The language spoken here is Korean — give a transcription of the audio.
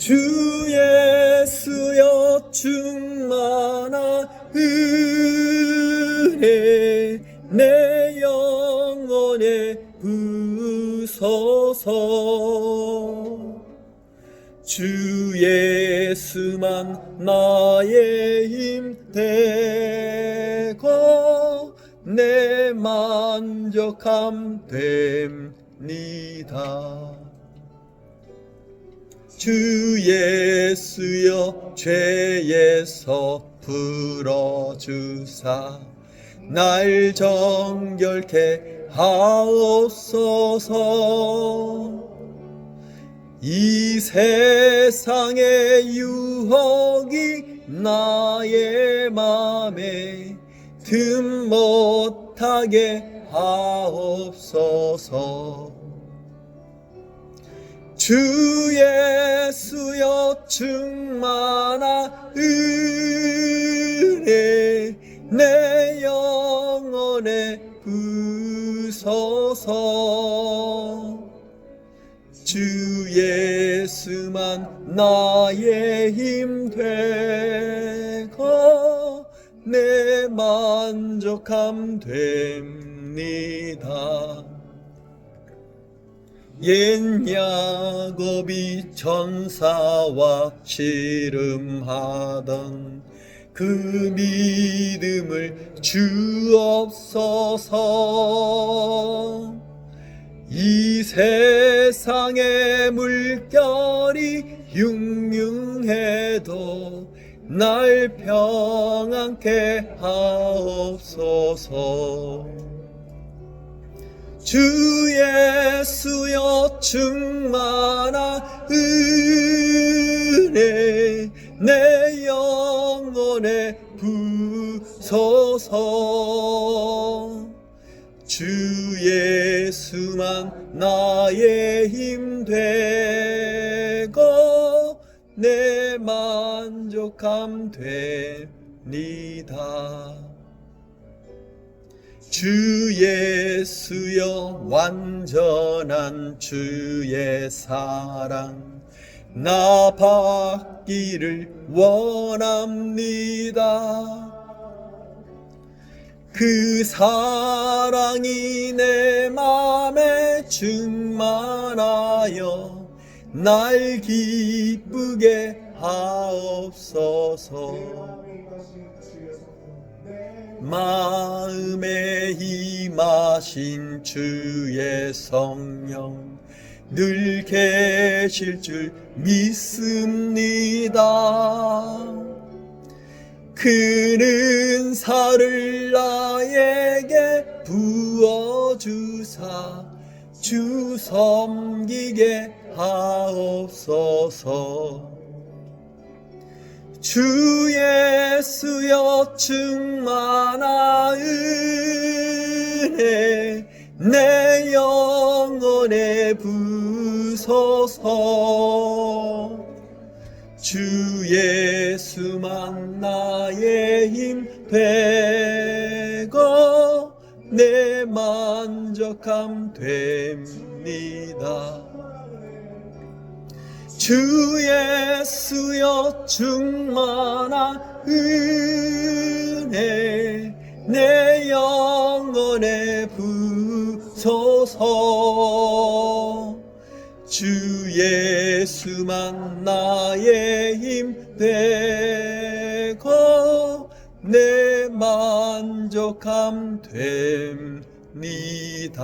주 예수여 충만한 은혜 내 영혼에 부소서 주 예수만 나의 힘 되고 내 만족함 됩니다 주 예수여 죄에서 풀어주사. 날 정결케 하옵소서. 이 세상의 유혹이 나의 맘에 틈 못하게 하옵소서 주 예수여 충만한 은혜 내 영혼에 부소서. 주 예수만 나의 힘 되고 내 만족함 됩니다 옛 야곱이 천사와 씨름하던 그 믿음을 주옵소서. 이 세상의 물결이 흉흉해도 날 평안케 하옵소서 주 예수여 충만한 은혜 내 영혼에 부소서. 주 예수만 나의 힘 되고 내 만족함 됩니다 주 예수여 완전한 주의 사랑. 나 받기를 원합니다. 그 사랑이 내 맘에 충만하여 날 기쁘게 하옵소서 마음에 임하신 주의 성령 늘 계실 줄 믿습니다. 그는 사를 나에게 부어주사 주 섬기게 하옵소서. 주 예수여 충만한 은혜 내 영혼에 부소서. 주 예수만 나의 힘 되고 내 만족함 됩니다 주 예수여 충만한 은혜 내 영혼에 부소서 주 예수만 나의 힘 되고 내 만족함 됩니다.